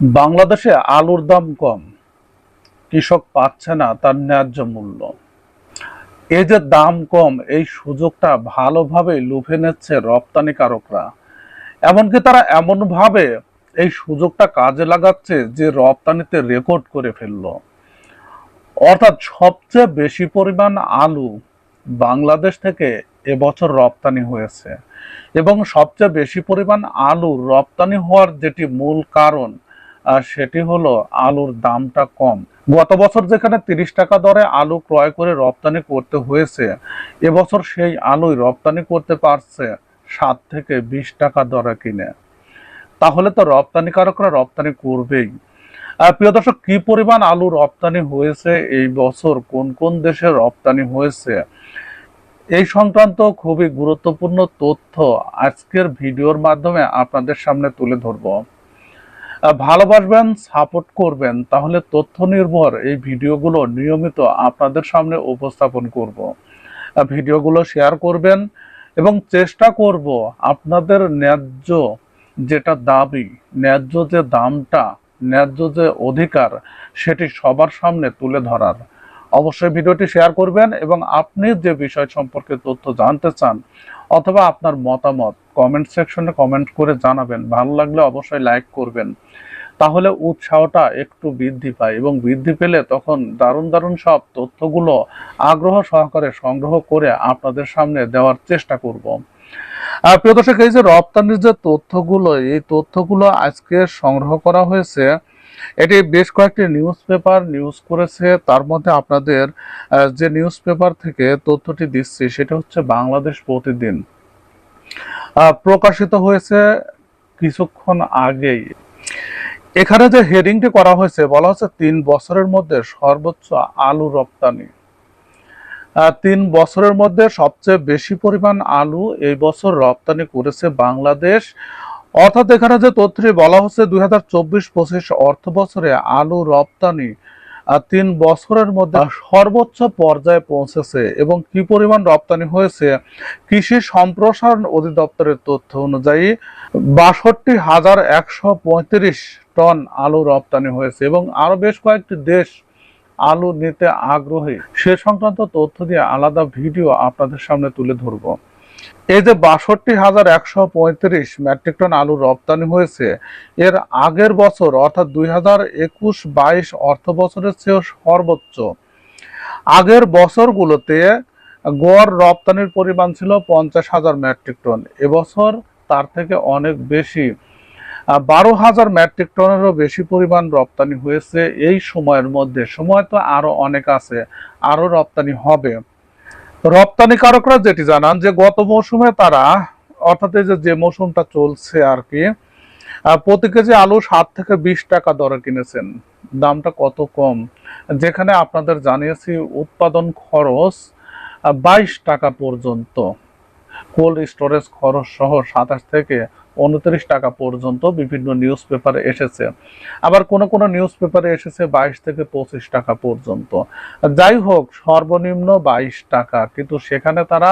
বাংলাদেশে আলুর দাম কম। কৃষক পাচ্ছে না, তার ন্যায্য মূল্য। এই যে দাম কম, এই সুযোগটা ভালোভাবে লুফে নিচ্ছে রপ্তানিকারকরা এমনকি তারা এমনভাবে এই সুযোগটা কাজে লাগাচ্ছে যে রপ্তানিতে রেকর্ড করে ফেলল। অর্থাৎ সবচেয়ে বেশি পরিমাণ আলু বাংলাদেশ থেকে এবছর রপ্তানি হয়েছে। এবং সবচেয়ে বেশি পরিমাণ আলু রপ্তানি হওয়ার যেটি মূল কারণ সেটি হলো আলুর দামটা কম। গত বছর যেখানে তিরিশ টাকা দরে আলু ক্রয় করে রপ্তানি করতে হয়েছে এবছর সেই আলুই রপ্তানি করতে পারছে সাত থেকে বিশ টাকা দরে কিনে। তাহলে তো রপ্তানিকারকরা রপ্তানি করবেই। আহ, প্রিয় দর্শক কি পরিমাণ আলু রপ্তানি হয়েছে এই বছর? কোন কোন দেশে রপ্তানি হয়েছে? এই সংক্রান্ত খুবই গুরুত্বপূর্ণ তথ্য আজকের ভিডিওর মাধ্যমে আপনাদের সামনে তুলে ধরব। ভালোবাসবেন সাপোর্ট করবেন, তাহলে তথ্য নির্ভর এই ভিডিওগুলো নিয়মিত আপনাদের সামনে উপস্থাপন করব। ভিডিওগুলো শেয়ার করবেন এবং চেষ্টা করব আপনাদের ন্যায্য যেটা দাবি, ন্যায্য যে দামটা, ন্যায্য যে অধিকার, সেটি সবার সামনে তুলে ধরার। অবশ্যই ভিডিওটি শেয়ার করবেন এবং আপনি যে বিষয় সম্পর্কে তথ্য জানতে চান অথবা আপনার মতামত কমেন্ট সেকশনে কমেন্ট করে জানাবেন। ভালো লাগলে অবশ্যই লাইক করবেন। তাহলে উৎসাহটা একটু বৃদ্ধি পায় এবং বৃদ্ধি পেলে তখন দারুণ দারুণ সব তথ্যগুলো আগ্রহ সহকারে সংগ্রহ করে আপনাদের সামনে দেওয়ার চেষ্টা করব। প্রিয় দর্শক, এই যে রপ্তানির যে তথ্যগুলো, এই তথ্যগুলো আজকে সংগ্রহ করা হয়েছে এটি বেশ কয়েকটি নিউজ পেপার নিউজ করেছে। তার মধ্যে আপনাদের যে নিউজ পেপার থেকে তথ্যটি দিচ্ছি, সেটা হচ্ছে বাংলাদেশ প্রতিদিন। প্রকাশিত হয়েছে কিছুক্ষণ আগেই। এখানে যে হেডিংটি করা হয়েছে, বলা হচ্ছে তিন বছরের মধ্যে সর্বোচ্চ আলু রপ্তানি। তিন বছরের মধ্যে সবচেয়ে বেশি পরিমাণ আলু এই বছর রপ্তানি করেছে বাংলাদেশ। অর্থাৎ এখানে যে তথ্যটি বলা হচ্ছে, দুই হাজার চব্বিশ পঁচিশ অর্থ বছরে আলু রপ্তানি তিন বছরের মধ্যে সর্বোচ্চ পর্যায়ে পৌঁছেছে এবং কি পরিমাণ রপ্তানি হয়েছে, কৃষি সম্প্রসারণ অধিদপ্তরের তথ্য অনুযায়ী বাষট্টি হাজার একশো পঁয়ত্রিশ টন আলু রপ্তানি হয়েছে এবং আরও বেশ কয়েকটি দেশ আলু নিতে আগ্রহী। সে সংক্রান্ত তথ্য দিয়ে আলাদা ভিডিও আপনাদের সামনে তুলে ধরবো। এই যে বাষট্টি হাজার একশো পঁয়ত্রিশ মেট্রিক টন আলু রপ্তানি হয়েছে, এর আগের বছর, অর্থাৎ দুই হাজার একুশ বাইশ অর্থ বছরের চেয়েও সর্বোচ্চ। আগের বছরগুলোতে গড় রপ্তানির পরিমাণ ছিল পঞ্চাশ হাজার মেট্রিক টন। এবছর তার থেকে অনেক বেশি। বারো হাজার মেট্রিক টনেরও বেশি পরিমাণ রপ্তানি হয়েছে এই সময়ের মধ্যে। সময় তো আরও অনেক আছে আরও রপ্তানি হবে। রপ্তানিকারকরা যেটি জানান যে, গত মৌসুমে তারা, অর্থাৎ এই যে মৌসুমটা চলছে আর কি প্রতি কেজি আলু সাত থেকে বিশ টাকা দরে কিনেছেন। দামটা কত কম? যেখানে আপনাদের জানিয়েছি, উৎপাদন খরচ বাইশ টাকা পর্যন্ত। কোল্ড স্টোরেজ খরচ সহ সাতাশ থেকে উনত্রিশ টাকা পর্যন্ত বিভিন্ন নিউজ পেপারে এসেছে। আবার কোন কোন নিউজ পেপারে এসেছে বাইশ থেকে পঁচিশ টাকা পর্যন্ত। যাই হোক, সর্বনিম্ন বাইশ টাকা। কিন্তু সেখানে তারা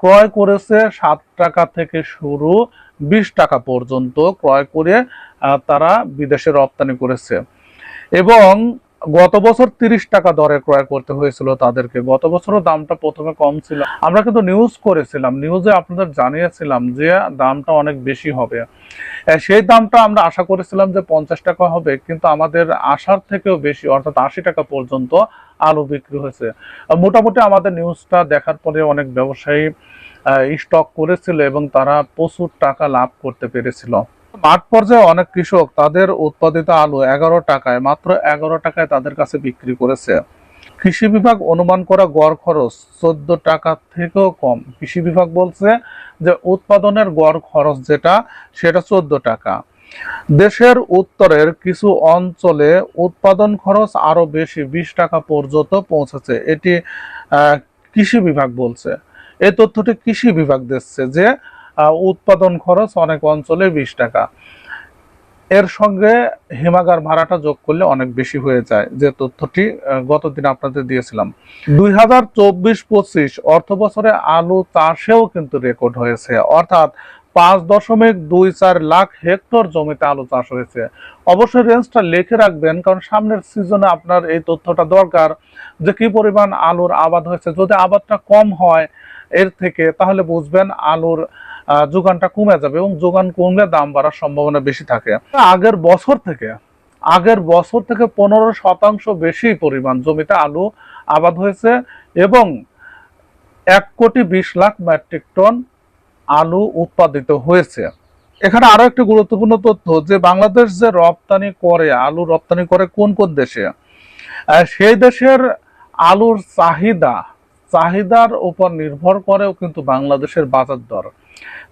ক্রয় করেছে সাত টাকা থেকে শুরু বিশ টাকা পর্যন্ত ক্রয় করে তারা বিদেশে রপ্তানি করেছে। এবং গত বছর তিরিশ টাকা দরে ক্রয় করতে হয়েছিল তাদেরকে। গত বছরও দামটা প্রথমে কম ছিল। আমরা কিন্তু নিউজ করেছিলাম। নিউজে আপনাদের জানিয়েছিলাম যে দামটা অনেক বেশি হবে। সেই দামটা আমরা আশা করেছিলাম যে পঞ্চাশ টাকা হবে, কিন্তু আমাদের আশার থেকেও বেশি, অর্থাৎ আশি টাকা পর্যন্ত আলু বিক্রি হয়েছে। মোটামুটি আমাদের নিউজটা দেখার পরে অনেক ব্যবসায়ী স্টক করেছিল এবং তারা প্রচুর টাকা লাভ করতে পেরেছিল। মাঠ পর্যায়ে অনেক কৃষক তাদের উৎপাদিত আলু এগারো টাকায়, মাত্র এগারো টাকায় তাদের কাছে বিক্রি করেছে। কৃষি বিভাগ অনুমান করা গড় খরচ চোদ্দ টাকা থেকেও কম। কৃষি বিভাগ বলছে যে উৎপাদনের গড় খরচ যেটা, সেটা চোদ্দ টাকা। দেশের উত্তরের কিছু অঞ্চলে উৎপাদন খরচ আরও বেশি, বিশ টাকা পর্যন্ত পৌঁছেছে। এটি কৃষি বিভাগ বলছে। এই তথ্যটি কৃষি বিভাগ দিচ্ছে যে উৎপাদন খরচ অনেক অঞ্চলে বিশ টাকা। এর সঙ্গে হিমাগার ভাড়াটা যোগ করলে অনেক বেশি হয়ে যায়, যে তথ্যটি গতদিন আপনাদের দিয়েছিলাম। দুই হাজার চব্বিশ পঁচিশ অর্থ বছরে আলু চাষেও কিন্তু রেকর্ড হয়েছে। অর্থাৎ পাঁচ দশমিক দুই চার লাখ হেক্টর জমিতে আলু চাষ হয়েছে। অবশ্যই রেঞ্জটা লিখে রাখবেন, কারণ সামনের সিজনে আপনার এই তথ্যটা দরকার যে কি পরিমাণ আলুর আবাদ হয়েছে। যদি আবাদটা কম হয় এর থেকে তাহলে বুঝবেন আলুর যোগানটা কমে যাবে এবং যোগান কমলে দাম বাড়ার সম্ভাবনা বেশি থাকে। আগের বছর থেকে, আগের বছর থেকে পনেরো শতাংশ বেশি পরিমাণ জমিতে আলু আবাদ হয়েছে এবং এক কোটি বিশ লাখ মেট্রিক টন আলু উৎপাদিত হয়েছে। এখানে আরও একটি গুরুত্বপূর্ণ তথ্য যে বাংলাদেশ যে রপ্তানি করে, আলু রপ্তানি করে কোন কোন দেশে? সেই দেশের আলুর চাহিদা চাহিদার উপর নির্ভর করেও কিন্তু বাংলাদেশের বাজার দর।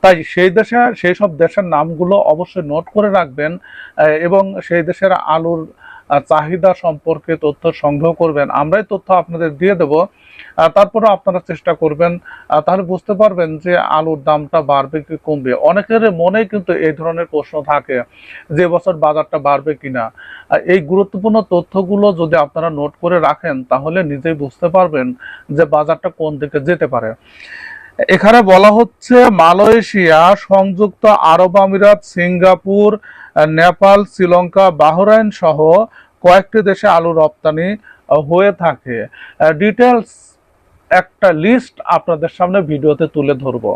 তাই সেই দেশে, সেই সব দেশের নামগুলো অবশ্যই নোট করে রাখবেন এবং সেই দেশের আলুর চাহিদা সম্পর্কে তথ্য সংগ্রহ করবেন। আমরাই তথ্য আপনাদের দিয়ে দেব। তারপরে আপনারা চেষ্টা করবেন তাহলে বুঝতে পারবেন যে আলুর দামটা বাড়বে কি কমবে। অনেকের মনেই কিন্তু এই ধরনের প্রশ্ন থাকে যে বছর বাজারটা বাড়বে কিনা। এই গুরুত্বপূর্ণ তথ্যগুলো যদি আপনারা নোট করে রাখেন, তাহলে নিজেই বুঝতে পারবেন যে বাজারটা কোন দিকে যেতে পারে। এখানে বলা হচ্ছে, মালয়েশিয়া, সংযুক্ত আরব আমিরাত, সিঙ্গাপুর নেপাল, শ্রীলঙ্কা, বাহরাইন সহ কয়েকটি দেশে আলু রপ্তানি হয়ে থাকে। ডিটেলস একটা লিস্ট আপনাদের সামনে ভিডিওতে তুলে ধরবো।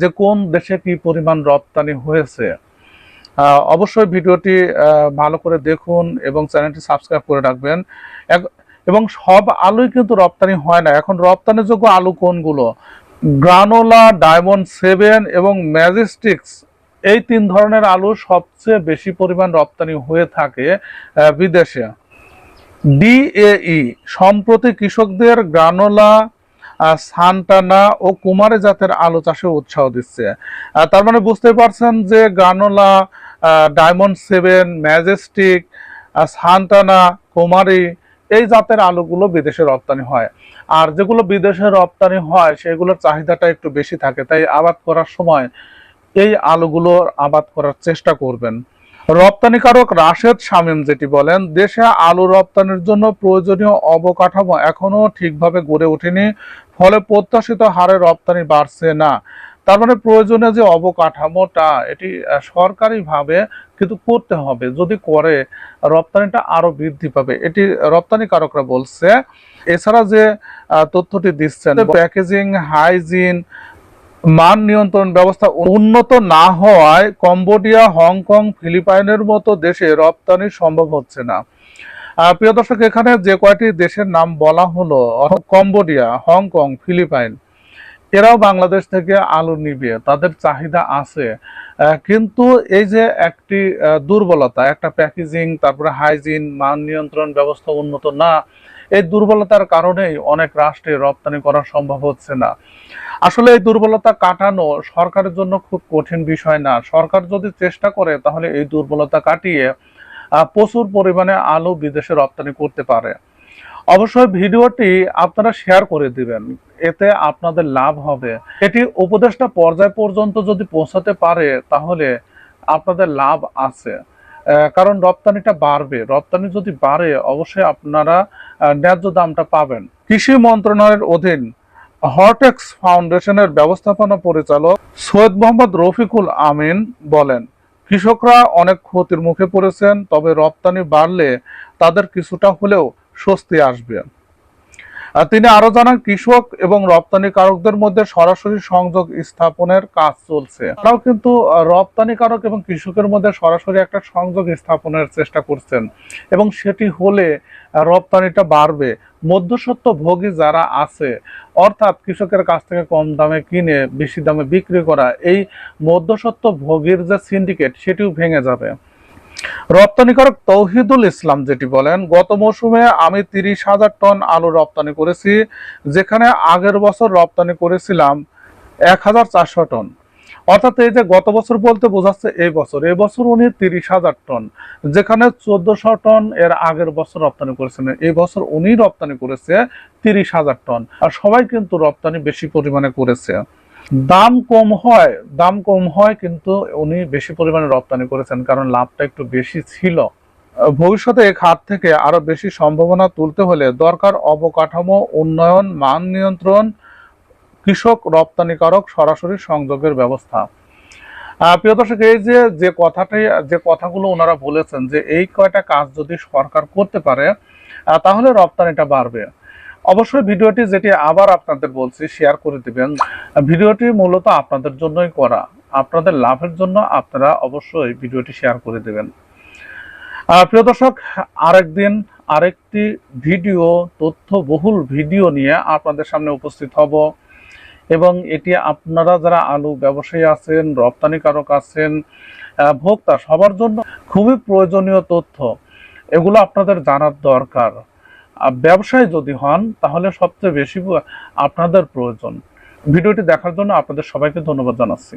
যে কোন দেশে কি পরিমাণ রপ্তানি হয়েছে। অবশ্যই ভিডিওটি ভালো করে দেখুন এবং চ্যানেলটি সাবস্ক্রাইব করে রাখবেন। এবং সব আলুই কিন্তু রপ্তানি হয় না। এখন রপ্তানিযোগ্য আলু কোনগুলো? গ্রানোলা ডায়মন্ড সেভেন এবং ম্যাজেস্টিক্স এই তিন ধরনের আলু সবচেয়ে বেশি পরিমাণ রপ্তানি হয়ে থাকে বিদেশে। ডিএই, সম্প্রতি কৃষকদের গ্রানোলা সান্টানা ও কুমারে জাতের আলু চাষে উৎসাহ দিচ্ছে। তার মানে বুঝতে পারছেন যে Granola Diamond seven, Majestic Santana, Kumari এই জাতের আলুগুলো বিদেশে রপ্তানি হয়। আর যেগুলো বিদেশে রপ্তানি হয়, সেগুলোর চাহিদাটা একটু বেশি থাকে, তাই আবাদ করার সময় এই আলুগুলোর আবাদ করার চেষ্টা করবেন। রপ্তানিকারক রাশেদ শামীম যেটি বলেন, দেশে আলু রপ্তানির জন্য প্রয়োজনীয় অবকাঠামো এখনও ঠিকভাবে গড়ে ওঠেনি, ফলে প্রত্যাশিত হারে রপ্তানি বাড়ছে না। তার মানে প্রয়োজনীয় যে অবকাঠামোটা, এটি সরকারিভাবে কিন্তু করতে হবে। যদি করে, রপ্তানিটা আরও বৃদ্ধি পাবে। এটি রপ্তানিকারকরা বলছে। এছাড়া যে তথ্যটি দিচ্ছেন, প্যাকেজিং, হাইজিন মান নিয়ন্ত্রণ ব্যবস্থা উন্নত না হওয়ায় কম্বোডিয়া, হংকং, ফিলিপাইনের মতো দেশে রপ্তানি সম্ভব হচ্ছে না। প্রিয় দর্শক, এখানে যে কয়টি দেশের নাম বলা হলো কম্বোডিয়া, হংকং, ফিলিপাইন, এরাও বাংলাদেশ থেকে আলু নিবে তাদের চাহিদা আছে। কিন্তু এই যে একটি দুর্বলতা, একটা প্যাকেজিং, তারপরে হাইজিন, মান নিয়ন্ত্রণ ব্যবস্থা উন্নত না এই দুর্বলতার কারণেই অনেক রাষ্ট্রে রপ্তানি করা সম্ভব হচ্ছে না। আসলে এই দুর্বলতা কাটানো সরকারের জন্য খুব কঠিন বিষয় না। সরকার যদি চেষ্টা করে, তাহলে এই দুর্বলতা কাটিয়ে প্রচুর পরিমাণে আলু বিদেশে রপ্তানি করতে পারে। অবশ্যই ভিডিওটি আপনারা শেয়ার করে দিবেন। এতে আপনাদের লাভ হবে। এটি উপদেষ্টা পর্যায় পর্যন্ত যদি পৌঁছাতে পারে, তাহলে আপনাদের লাভ আছে। কারণ রপ্তানিটা বাড়বে। রপ্তানি যদি বাড়ে, অবশ্যই আপনারা ন্যায্য দামটা পাবেন। কৃষি মন্ত্রণালয়ের অধীন হরটেক্স ফাউন্ডেশনের ব্যবস্থাপনা পরিচালক সৈয়দ মোহাম্মদ রফিকুল আমিন বলেন, কৃষকরা অনেক ক্ষতির মুখে পড়েছেন, তবে রপ্তানি বাড়লে তাদের কিছুটা হলেও স্বস্তি আসবে। তিনি আরও জানান কৃষক এবং রপ্তানিকারকদের মধ্যে সরাসরি সংযোগ স্থাপনের কাজ চলছে। তারাও কিন্তু আহ, রপ্তানিকারক এবং কৃষকের মধ্যে সরাসরি একটা সংযোগ স্থাপনের চেষ্টা করছেন এবং সেটি হলে রপ্তানিটা বাড়বে। মধ্যস্বত্ব ভোগী যারা আছে অর্থাৎ কৃষকের কাছ থেকে কম দামে কিনে বেশি দামে বিক্রি করা এই মধ্যস্বত্ব ভোগীর যে সিন্ডিকেট সেটিও ভেঙে যাবে। রপ্তানিকারক তৌহিদুল ইসলাম যেটি বলেন, গত মৌসুমে আমি তিরিশ হাজার টন আলু রপ্তানি করেছি, যেখানে আগের বছর রপ্তানি করেছিলাম এক হাজার চারশো টন। অর্থাৎ এই যে গত বছর বলতে বোঝাচ্ছে এই বছর এই বছর উনি তিরিশ হাজার টন, যেখানে চোদ্দশো টন এর আগের বছর রপ্তানি করেছিলেন এই বছর উনি রপ্তানি করেছে তিরিশ হাজার টন, আর সবাই কিন্তু রপ্তানি বেশি পরিমাণে করেছে। দাম কম হয়, দাম কম হয় কিন্তু উনি বেশি পরিমাণে রপ্তানি করেছেন কারণ লাভটা একটু বেশি ছিল। ভবিষ্যতে এই খাত থেকে আরও বেশি সম্ভাবনা তুলতে হলে দরকার অবকাঠামো, উন্নয়ন, মান নিয়ন্ত্রণ, কৃষক রপ্তানিকারক সরাসরি সংযোগের ব্যবস্থা। প্রিয় দর্শক, এই যে যে কথাটাই, যে কথাগুলো ওনারা বলেছেন যে, এই কয়টা কাজ যদি সরকার করতে পারে তাহলে রপ্তানিটা বাড়বে। অবশ্যই ভিডিওটি যেটি আবার আপনাদের বলছি শেয়ার করে দিবেন। ভিডিওটি মূলত আপনাদের জন্যই করা। আপনাদের লাভের জন্য আপনারা অবশ্যই ভিডিওটি শেয়ার করে দেবেন। প্রিয় দর্শক, আরেকদিন আরেকটি ভিডিও, তথ্যবহুল ভিডিও নিয়ে আপনাদের সামনে উপস্থিত হব। এবং এটি আপনারা যারা আলু ব্যবসায়ী আছেন, রপ্তানিকারক আছেন ভোক্তা, সবার জন্য খুবই প্রয়োজনীয় তথ্য। এগুলো আপনাদের জানার দরকার। ব্যবসায়ী যদি হন, তাহলে সবচেয়ে বেশি আপনাদের প্রয়োজন। ভিডিওটি দেখার জন্য আপনাদের সবাইকে ধন্যবাদ জানাচ্ছি।